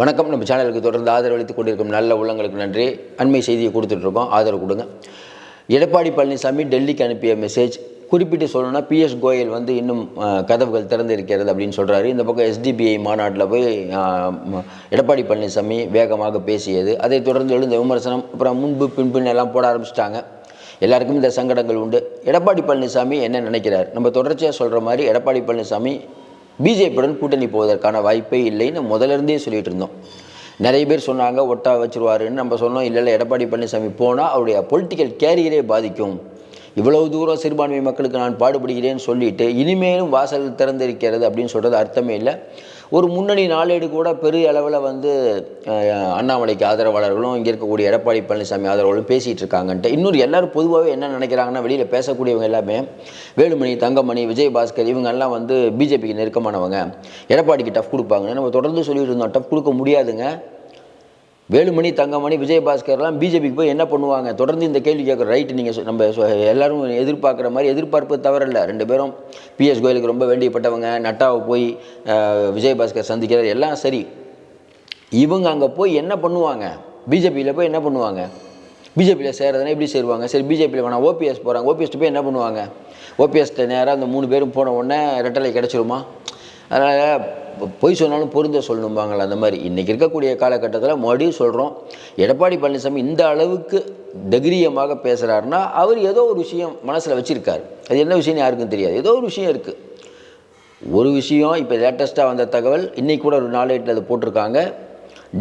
வணக்கம். நம்ம சேனலுக்கு தொடர்ந்து ஆதரவளித்துக் கொண்டிருக்கும் நல்ல உள்ளங்களுக்கு நன்றி. அண்மை செய்தியை கொடுத்துட்ருக்கோம் ஆதரவு கொடுங்க. எடப்பாடி பழனிசாமி டெல்லிக்கு அனுப்பிய மெசேஜ் குறிப்பிட்டு சொல்லணும்னா பிஎஸ் கோயல் வந்து இன்னும் கதவுகள் திறந்து இருக்கிறது அப்படின்னு சொல்கிறாரு இந்த பக்கம் எஸ்டிபிஐ மாநாட்டில் போய் எடப்பாடி பழனிசாமி வேகமாக பேசியது. அதை தொடர்ந்து எழுந்த விமர்சனம் அப்புறம் முன்பு பின்புன்னு எல்லாம் போட ஆரம்பிச்சிட்டாங்க. எல்லாருக்கும் இந்த சங்கடங்கள் உண்டு. எடப்பாடி பழனிசாமி என்ன நினைக்கிறார்? நம்ம தொடர்ச்சியாக சொல்கிற மாதிரி எடப்பாடி பழனிசாமி பிஜேபியுடன் கூட்டணி போவதற்கான வாய்ப்பே இல்லைன்னு முதல்ல இருந்தே சொல்லிட்டு இருந்தோம். நிறைய பேர் சொன்னாங்க ஒட்டா வச்சுருவாருன்னு நம்ம சொன்னோம். இல்லை இல்லை எடப்பாடி பழனிசாமி போனால் அவருடைய பொலிட்டிக்கல் கேரியரே பாதிக்கும். இவ்வளவு தூரம் சிறுபான்மை மக்களுக்கு நான் பாடுபடுகிறேன்னு சொல்லிட்டு இனிமேலும் வாசல் திறந்திருக்கிறது அப்படின்னு சொல்கிறது அர்த்தமே இல்லை. ஒரு முன்னணி நாளேடு கூட பெரிய அளவில் வந்து அண்ணாமலைக்கு ஆதரவாளர்களும் இங்கே இருக்கக்கூடிய எடப்பாடி பழனிசாமி ஆதரவாளர்களும் பேசிகிட்டு இருக்காங்கன்ட்டு. இன்னொரு எல்லாரும் பொதுவாகவே என்ன நினைக்கிறாங்கன்னா வெளியில் பேசக்கூடியவங்க எல்லாமே வேலுமணி தங்கமணி விஜயபாஸ்கர் இவங்கெல்லாம் வந்து பிஜேபிக்கு நெருக்கமானவங்க. எடப்பாடிக்கு டஃப் கொடுப்பாங்கன்னு நம்ம தொடர்ந்து சொல்லிட்டு இருந்தோம் டஃப் கொடுக்க முடியாதுங்க. வேலுமணி தங்கமணி விஜயபாஸ்கர்லாம் பிஜேபிக்கு போய் என்ன பண்ணுவாங்க? தொடர்ந்து இந்த கேள்வி கேட்குற ரைட்டு நீங்கள் நம்ம எல்லோரும் எல்லாரும் எதிர்பார்க்குற மாதிரி எதிர்பார்ப்பு தவறில்லை. ரெண்டு பேரும் பிஎஸ் கோயலுக்கு ரொம்ப வேண்டியப்பட்டவங்க. நட்டாவை போய் விஜயபாஸ்கர் சந்திக்கிறார். எல்லாம் சரி. இவங்க அங்கே போய் என்ன பண்ணுவாங்க? பிஜேபியில் போய் என்ன பண்ணுவாங்க? பிஜேபியில் சேர்றதுனா எப்படி சேருவாங்க? சரி பிஜேபியில் வேணாம் ஓபிஎஸ் போகிறாங்க ஓபிஎஸ்ட்டு போய் என்ன பண்ணுவாங்க? ஓபிஎஸ்ட்ட நேராக அந்த மூணு பேரும் போன உடனே ரெட்டலை கிடச்சிருமா? அதனால் பொய் சொன்னாலும் பொருந்த சொல்லணும்பாங்களா அந்த மாதிரி. இன்றைக்கி இருக்கக்கூடிய காலகட்டத்தில் மறுபடியும் சொல்கிறோம் எடப்பாடி பழனிசாமி இந்த அளவுக்கு தைரியமாக பேசுகிறாருன்னா அவர் ஏதோ ஒரு விஷயம் மனசில் வச்சுருக்கார். அது என்ன விஷயம்னு யாருக்கும் தெரியாது. ஏதோ ஒரு விஷயம் இருக்குது ஒரு விஷயம் இப்போ லேட்டஸ்ட்டாக வந்த தகவல் இன்றைக்கி கூட ஒரு நாளேட்டில் அது போட்டிருக்காங்க.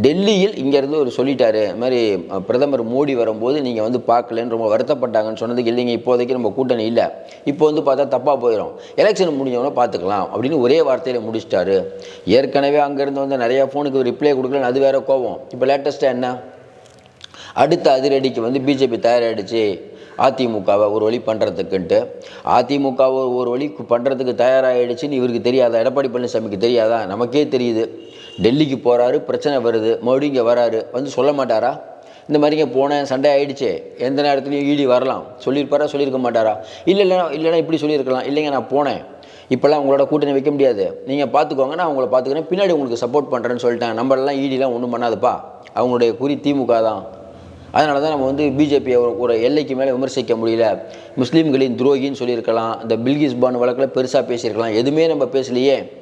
டெல்லியில் இங்கேருந்து ஒரு சொல்லிட்டாரு இது மாதிரி பிரதமர் மோடி வரும்போது நீங்கள் வந்து பார்க்கலன்னு ரொம்ப வருத்தப்பட்டாங்கன்னு சொன்னதுக்கு இல்லைங்க இப்போதைக்கு நம்ம கூட்டணி இல்லை. இப்போ வந்து பார்த்தா தப்பாக போயிடும் எலெக்ஷன் முடிஞ்சவொன்னே பார்த்துக்கலாம் அப்படின்னு ஒரே வார்த்தையில் முடிச்சிட்டாரு. ஏற்கனவே அங்கேருந்து வந்து நிறையா ஃபோனுக்கு ரிப்ளை கொடுக்கலன்னு அது வேற கோவம் இப்போ லேட்டஸ்ட்டாக என்ன? அடுத்த அதிரடிக்கு வந்து பிஜேபி தயாராகிடுச்சு அதிமுகவை ஒரு வழி பண்ணுறதுக்குன்ட்டு அதிமுகவை ஒரு வழி பண்ணுறதுக்கு தயாராகிடுச்சின்னு இவருக்கு தெரியாதா? எடப்பாடி பழனிசாமிக்கு தெரியாதா? நமக்கே தெரியுது. டெல்லிக்கு போகிறாரு பிரச்சனை வருது மறுபடியும் இங்கே வராரு. வந்து சொல்ல மாட்டாரா? இந்த மாதிரிங்க போனேன் சண்டை ஆகிடுச்சு எந்த நேரத்துலையும் ஈடி வரலாம். சொல்லியிருப்பாரா? சொல்லியிருக்க மாட்டாரா? இல்லை இல்லைனா இல்லைனா இப்படி சொல்லியிருக்கலாம். இல்லைங்க நான் போனேன். இப்போல்லாம் உங்களோட கூட்டணி வைக்க முடியாது. நீங்கள் பார்த்துக்கோங்க நான் உங்களை பார்த்துக்கிறேன் பின்னாடி உங்களுக்கு சப்போர்ட் பண்ணுறேன்னு சொல்லிட்டேன் நம்மளெல்லாம் ஈடிலாம் ஒன்றும் பண்ணாதுப்பா. அவங்களுடைய குறி திமுக தான். அதனால தான் நம்ம வந்து பிஜேபியை ஒரு ஒரு எல்லைக்கு மேலே விமர்சிக்க முடியல. முஸ்லீம்களின் துரோகின்னு சொல்லியிருக்கலாம். இந்த பில்கிஸ் பானு வழக்கில் பெருசாக பேசியிருக்கலாம். எதுவுமே நம்ம பேசலையே.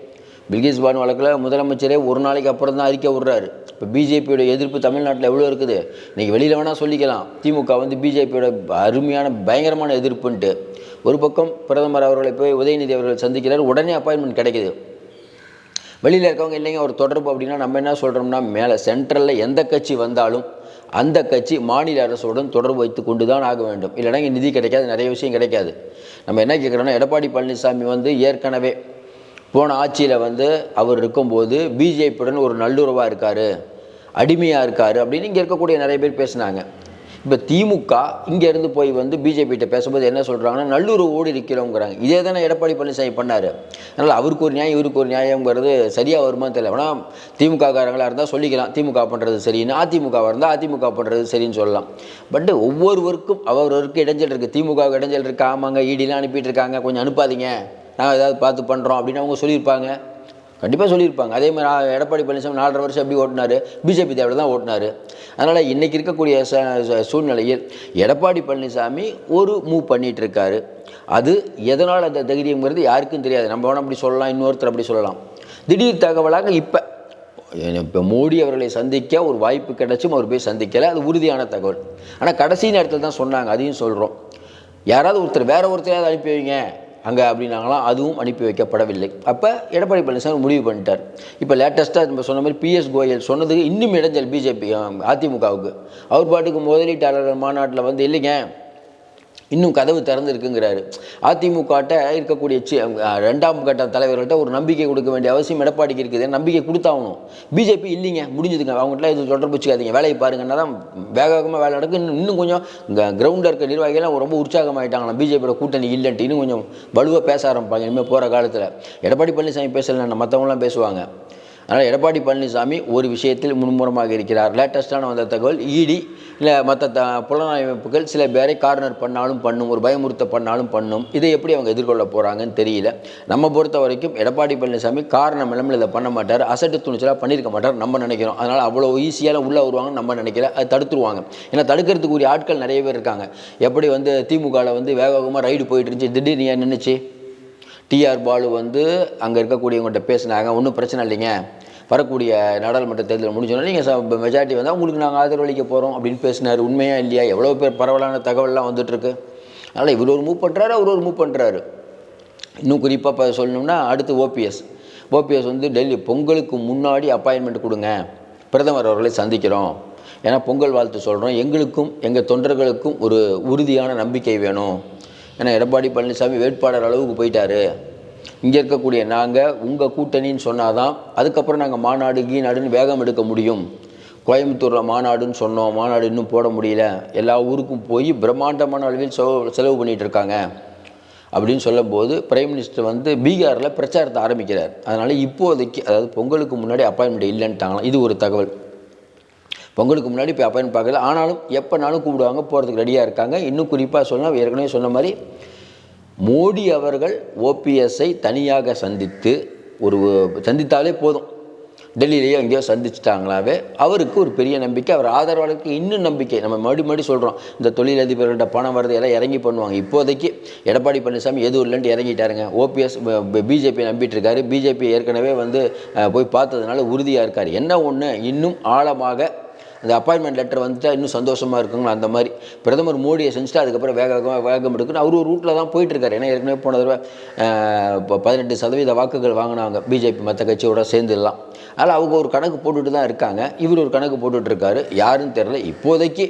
பில்கிஸ் பானு வழக்கில் முதலமைச்சரே ஒரு நாளைக்கு அப்புறம் தான் அறிக்கை விடுறாரு. இப்போ பிஜேபியோட எதிர்ப்பு தமிழ்நாட்டில் எவ்வளோ இருக்குது? இன்றைக்கி வெளியில் வேணால் சொல்லிக்கலாம். திமுக வந்து பிஜேபியோட அருமையான பயங்கரமான எதிர்ப்புன்ட்டு. ஒரு பக்கம் பிரதமர் அவர்களை போய் உதயநிதி அவர்கள் சந்திக்கிறார். உடனே அப்பாயின்மெண்ட் கிடைக்குது. வெளியில் இருக்கவங்க இல்லைங்க ஒரு தொடர்பு அப்படின்னா நம்ம என்ன சொல்கிறோம்னா மேலே சென்ட்ரலில் எந்த கட்சி வந்தாலும் அந்த கட்சி மாநில அரசுடன் தொடர்பு வைத்து கொண்டு தான் ஆக வேண்டும். இல்லைன்னா இங்கே நிதி கிடைக்காது நிறைய விஷயம் கிடைக்காது. நம்ம என்ன கேட்குறோன்னா எடப்பாடி பழனிசாமி வந்து ஏற்கனவே போன ஆட்சியில் வந்து அவர் இருக்கும்போது பிஜேபியுடன் ஒரு நல்லுறவாக இருக்கார் அடிமையாக இருக்கார் அப்படின்னு இங்கே இருக்கக்கூடிய நிறைய பேர் பேசினாங்க. இப்போ திமுக இங்கேருந்து போய் வந்து பிஜேபிகிட்ட பேசும்போது என்ன சொல்கிறாங்கன்னா நல்லுறவோடு இருக்கிறோங்கிறாங்க. இதே தானே எடப்பாடி பழனிசாமி பண்ணார். அதனால் அவருக்கு ஒரு நியாயம் இவருக்கு ஒரு நியாயங்கிறது சரியாக வருமானு தெரியல. ஆனால் திமுக காரங்களாக இருந்தால் சொல்லிக்கலாம். திமுக பண்ணுறது சரின்னு அதிமுகவாக இருந்தால் அதிமுக பண்ணுறது சரின்னு சொல்லலாம். பட் ஒவ்வொருவருக்கும் அவரவருக்கு இடைஞ்சல் இருக்குது திமுகவுக்கு இடைஞ்சல் இருக்குது ஆமாங்க. ஈடிலாம் அனுப்பிட்டு இருக்காங்க. கொஞ்சம் அனுப்பாதீங்க. நாங்கள் ஏதாவது பார்த்து பண்ணுறோம் அப்படின்னு அவங்க சொல்லியிருப்பாங்க. கண்டிப்பாக சொல்லியிருப்பாங்க. அதே மாதிரி எடப்பாடி பழனிசாமி நாலரை வருஷம் எப்படி ஓட்டினார்? பிஜேபி தேவையில் தான் ஓட்டினார். அதனால் இன்றைக்கி இருக்கக்கூடிய ச ச- சூழ்நிலையில் எடப்பாடி பழனிசாமி ஒரு மூவ் பண்ணிகிட்டு இருக்காரு அது எதனால் அந்த தகுதிங்கிறது யாருக்கும் தெரியாது. நம்ம வேணால் அப்படி சொல்லலாம் இன்னொருத்தர் அப்படி சொல்லலாம். திடீர் தகவலாக இப்போ இப்போ மோடி அவர்களை சந்திக்க ஒரு வாய்ப்பு கிடைச்சும் அவர் போய் சந்திக்கலை. அது உறுதியான தகவல். ஆனால் கடைசி நேரத்தில் தான் சொன்னாங்க. அதையும் சொல்கிறோம் யாராவது ஒருத்தர் வேற ஒருத்தரையாவது அனுப்பி வைங்க. அங்கே அப்படின்னாங்களாம் அதுவும் அனுப்பி வைக்கப்படவில்லை. அப்போ எடப்பாடி பழனிசாமி முடிவு பண்ணிட்டார். இப்போ லேட்டஸ்ட்டாக நம்ம சொன்ன மாதிரி பிஎஸ் கோயல் சொன்னதுக்கு இன்னும் இடைஞ்சல் பிஜேபி அதிமுகவுக்கு. அவர் பாட்டுக்கு முதலீட்டாளர் மாநாட்டில் வந்து இல்லைங்க. இன்னும் கதவு திறந்துருக்குங்கிறாரு. அதிமுகட்ட இருக்கக்கூடிய சி ரெண்டாம் கட்ட தலைவர்கள்ட்ட ஒரு நம்பிக்கை கொடுக்க வேண்டிய அவசியம் எடப்பாடிக்கு இருக்குது. நம்பிக்கை கொடுத்தாகணும். பிஜேபி இல்லைங்க முடிஞ்சதுங்க. அவங்ககிட்ட இது தொடர்பு வச்சுக்காதீங்க. வேலையை பாருங்கன்னா தான் வேக வேகமாக வேலை நடக்கும் இன்னும் இன்னும் கொஞ்சம் கிரவுண்டில் இருக்க நிர்வாகிகள்லாம் ரொம்ப உற்சாகமாயிட்டாங்களாம். பிஜேபியோட கூட்டணி இல்லைன்ட்டு. இன்னும் கொஞ்சம் வலுவாக பேச ஆரம்பிப்பாங்க. இனிமேல் போகிற காலத்தில். எடப்பாடி பழனிசாமி பேசலைன்னா மற்றவங்களாம் பேசுவாங்க. அதனால் எடப்பாடி பழனிசாமி ஒரு விஷயத்தில் முன்முறமாக இருக்கிறார். லேட்டஸ்டான வந்த தகவல் இடி இல்லை மற்ற த புலனாய்வு அமைப்புகள் சில பேரை கார்னர் பண்ணாலும் பண்ணும் ஒரு பயமுறுத்த பண்ணாலும் பண்ணும். இதை எப்படி அவங்க எதிர்கொள்ள போகிறாங்கன்னு தெரியல. நம்ம பொறுத்த வரைக்கும் எடப்பாடி பழனிசாமி காரணம் இல்லாமல் இதை பண்ண மாட்டார். அசட்டு துணிச்சலாக பண்ணியிருக்க மாட்டார் நம்ம நினைக்கிறோம். அதனால் அவ்வளோ ஈஸியாக உள்ளே வருவாங்கன்னு நம்ம நினைக்கல. அது தடுத்துருவாங்க. ஏன்னா தடுக்கிறதுக்குரிய ஆட்கள் நிறைய பேர் இருக்காங்க. எப்படி வந்து திமுகவில் வந்து வேக வேகமாக ரைடு போயிட்டு இருந்துச்சு. திடீர்னு ஏன் நின்றுச்சு டிஆர் பாலு வந்து அங்கே இருக்கக்கூடியவங்கள்ட்ட பேசினாங்க. ஒன்றும் பிரச்சனை இல்லைங்க. வரக்கூடிய நாடாளுமன்ற தேர்தல் முடிஞ்சோன்னா நீங்கள் மெஜாரிட்டி வந்தால் உங்களுக்கு நாங்கள் ஆதரவளிக்க போகிறோம் அப்படின்னு பேசினார். உண்மையா இல்லையா? எவ்வளோ பேர் பரவலான தகவல்லாம் வந்துட்டுருக்கு. அதனால் இவர் ஒரு மூவ் பண்ணுறாரு அவர் ஒரு மூவ் பண்ணுறாரு இன்னும் குறிப்பாக இப்போ சொல்லணும்னா அடுத்து ஓபிஎஸ் ஓபிஎஸ் வந்து டெல்லி பொங்கலுக்கு முன்னாடி அப்பாயின்மெண்ட் கொடுங்க. பிரதமர் அவர்களை சந்திக்கிறோம். ஏன்னா பொங்கல் வாழ்த்து சொல்கிறோம் எங்களுக்கும் எங்கள் தொண்டர்களுக்கும் ஒரு உறுதியான நம்பிக்கை வேணும். ஏன்னா எடப்பாடி பழனிசாமி வேட்பாளர் அளவுக்கு போயிட்டாரு. இங்கே இருக்கக்கூடிய நாங்கள் உங்கள் கூட்டணின்னு சொன்னால் தான் அதுக்கப்புறம் நாங்கள் மாநாடு கீநாடுன்னு வேகம் எடுக்க முடியும். கோயம்புத்தூரில் மாநாடுன்னு சொன்னோம் மாநாடு இன்னும் போட முடியல. எல்லா ஊருக்கும் போய் பிரம்மாண்டமான அளவில் செலவு செலவு பண்ணிகிட்டு இருக்காங்க. அப்படின்னு சொல்லும்போது பிரைம் மினிஸ்டர் வந்து பீகாரில் பிரச்சாரத்தை ஆரம்பிக்கிறார். அதனால் இப்போதைக்கு அதாவது பொங்கலுக்கு முன்னாடி அப்பாயின்மெண்ட் இல்லைன்ட்டாங்களாம். இது ஒரு தகவல். பொங்கலுக்கு முன்னாடி இப்போ அப்பாயின்மெண்ட் பார்க்கல. ஆனாலும் எப்போனாலும் கூப்பிடுவாங்க போகிறதுக்கு ரெடியாக இருக்காங்க. இன்னும் குறிப்பாக சொன்னால் ஏற்கனவே சொன்ன மாதிரி மோடி அவர்கள் ஓபிஎஸ்ஐ தனியாக சந்தித்து ஒரு சந்தித்தாலே போதும். டெல்லியிலேயோ எங்கேயோ சந்திச்சிட்டாங்களாவே. அவருக்கு ஒரு பெரிய நம்பிக்கை அவர் ஆதரவாளருக்கு இன்னும் நம்பிக்கை. நம்ம மறுபடி மறுபடி சொல்கிறோம் இந்த தொழிலதிபர்கள்ட்ட பணம் வருது எல்லாம் இறங்கி பண்ணுவாங்க. இப்போதைக்கு எடப்பாடி பழனிசாமி எதுவும் இல்லைன்ட்டு இறங்கிட்டாருங்க. ஓபிஎஸ் பிஜேபி நம்பிட்டு இருக்காரு. பிஜேபி ஏற்கனவே வந்து போய் பார்த்ததுனால உறுதியாக இருக்கார். என்ன ஒன்று இன்னும் ஆழமாக அந்த அப்பாயின்மெண்ட் லெட்டர் வந்துட்டால் இன்னும் சந்தோஷமாக இருக்குங்களா? அந்த மாதிரி. பிரதமர் மோடியை செஞ்சுட்டு அதுக்கப்புறம் வேக வேகமாக வேகம் எடுக்குன்னு அவர் ஒரு ரூட்டில் தான் போயிட்டுருக்காரு. ஏன்னா ஏற்கனவே போன தடவை இப்போ பதினெட்டு சதவீத வாக்குகள் வாங்கினாங்க பிஜேபி மற்ற கட்சியோட சேர்ந்துடலாம் அதனால் அவங்க ஒரு கணக்கு போட்டுட்டு தான் இருக்காங்க. இவர் ஒரு கணக்கு போட்டுட்ருக்காரு யாருன்னு தெரில இப்போதைக்கு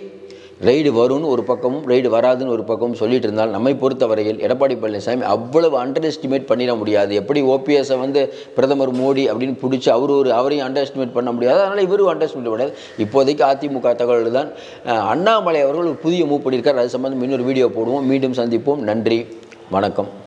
ரெய்டு வரும்னு ஒரு பக்கமும் ரெய்டு வராதுன்னு ஒரு பக்கமும் சொல்லிட்டு இருந்தால் நம்மை பொறுத்தவரையில் எடப்பாடி பழனிசாமி அவ்வளவு அண்டர் எஸ்டிமேட் பண்ணிட முடியாது. எப்படி ஓபிஎஸ்ஸை வந்து பிரதமர் மோடி அப்படின்னு பிடிச்சி அவர் ஒரு அவரையும் அண்டர் எஸ்டிமேட் பண்ண முடியாது. அதனால் இவரும் அண்டர் எஸ்டிமேட் பண்ணாது இப்போதைக்கு அதிமுக தகவல் தான் அண்ணாமலை அவர்கள் ஒரு புதிய மூவ் பண்ணியிருக்கார். அது சம்பந்தம் இன்னொரு வீடியோ போடுவோம். மீண்டும் சந்திப்போம். நன்றி. வணக்கம்.